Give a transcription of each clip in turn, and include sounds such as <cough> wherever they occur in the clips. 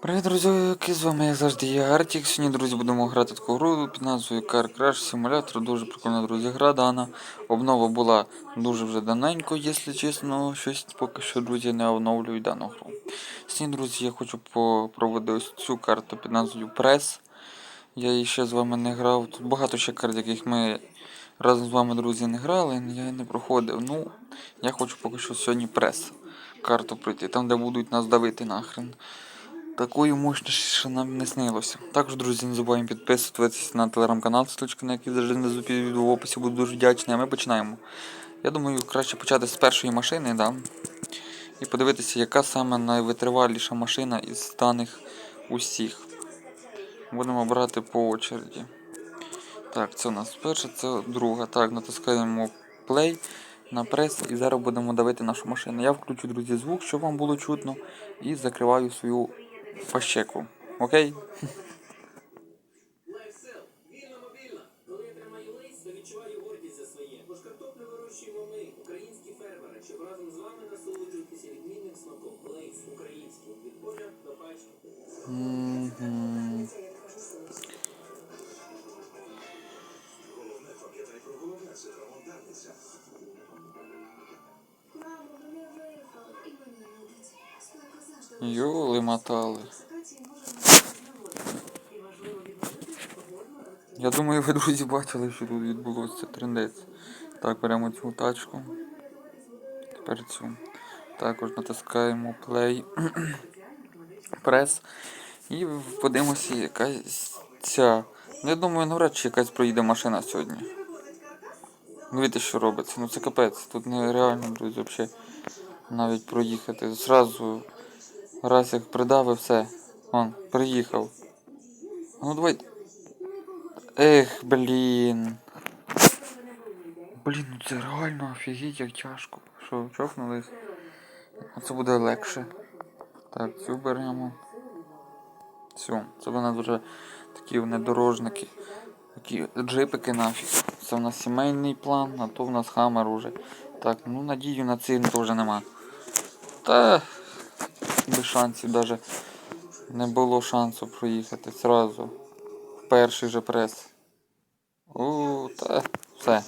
Привіт, друзі! З вами як завжди я Артік. Сьогодні, друзі, будемо грати таку гру під назвою Car Crash Simulator. Дуже прикольна, друзі, гра дана. Обнова була дуже вже давненько, якщо чесно, щось поки що, друзі, не оновлюють дану гру. Сьогодні, друзі, я хочу попробувати ось цю карту під назвою Press. Я її ще з вами не грав. Тут багато ще карт, яких ми разом з вами, друзі, не грали, я не проходив. Ну, я хочу поки що сьогодні прес карту пройти, там де будуть нас давити нахрен. Такої мощності ще нам не снилося. Також, друзі, не забуваємо підписуватися на телеграм-канал, ссылочка на який завжди внизу під в описі, буду дуже вдячний. А ми починаємо. Я думаю, краще почати з першої машини, да? і подивитися, яка саме найвитриваліша машина із даних усіх. Будемо брати по очереді. Так, це у нас перша, це друга. Так, натискаємо play на прес і зараз будемо давити нашу машину. Я включу, друзі, звук, щоб вам було чутно, і закриваю свою пащеку. Окей? Українські фермери, щоб разом з вами насолоджуватися відмінним смаком. Лейс Йоли мотали. Я думаю, ви, друзі, бачили, що тут відбулося. Трендець. Так, беремо цю тачку. Тепер цю. Також натискаємо play. <clears throat> прес. І подивимося, якась ця. Я думаю, навряд чи якась проїде машина сьогодні. Ну, Дивіться, що робиться. Ну це капець. Тут нереально, друзі, взагалі навіть проїхати. Зразу раз як придавив, все. Он, приїхав. Ну давай. Ех, блін. Блін, ну це реально офігеть як тяжко. Що, чокнулись? Оце буде легше. Так, цю беремо. Все, це в нас вже такі внедорожники. Такі джипики нафіг. Це в нас сімейний план, а то в нас хаммер уже. Так, ну надію на цим теж нема. Та без шансів навіть не було шансу проїхати зразу. Перший же прес. О, та все,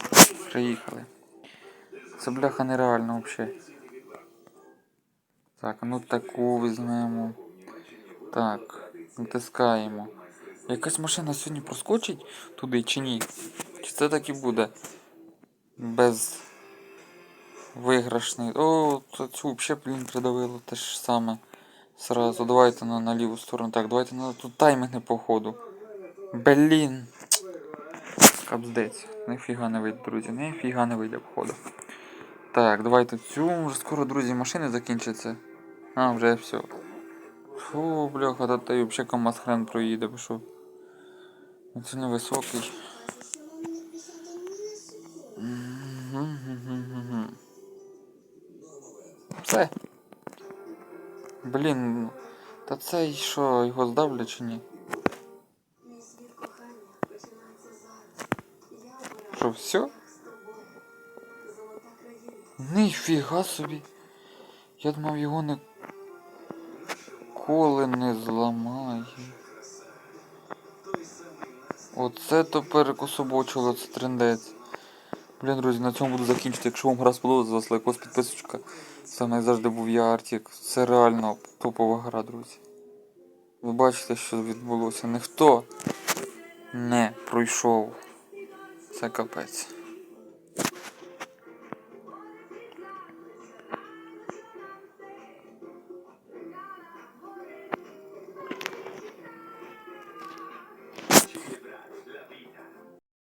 приїхали. Це бляха нереально взагалі. Так, ну таку візьмемо. Так, натискаємо. Якась машина сьогодні проскочить туди чи ні? Чи це так і буде? Без виграшний. О, цю взагалі, блін, придавило те ж саме. Сразу. Давайте на, на ліву сторону. Так, давайте на тут таймінг не по ходу. Блін. Капздець. Ніфіга не вийде, друзі. Ніфіга не вийде походу. Так, давайте цю. Вже скоро, друзі, машини закінчаться. А, вже все. Фу, бляха, та та й взагалі КамАЗ хрен проїде, бо що. Ну, Це невисокий. Мгм-гм-гм-гм. Все. Блін, та цей що, його здавлять чи ні? Що, все? Ніфіга собі. Я думав його не коли не зламає. Оце то перекособочило, це трендець. Блін, друзі, на цьому буду закінчити. Якщо вам гра сподобалась, лайкос, підписочка. Це як завжди був я Артік. Це реально топова гра, друзі. Ви бачите, що відбулося. Ніхто не пройшов. Це капець.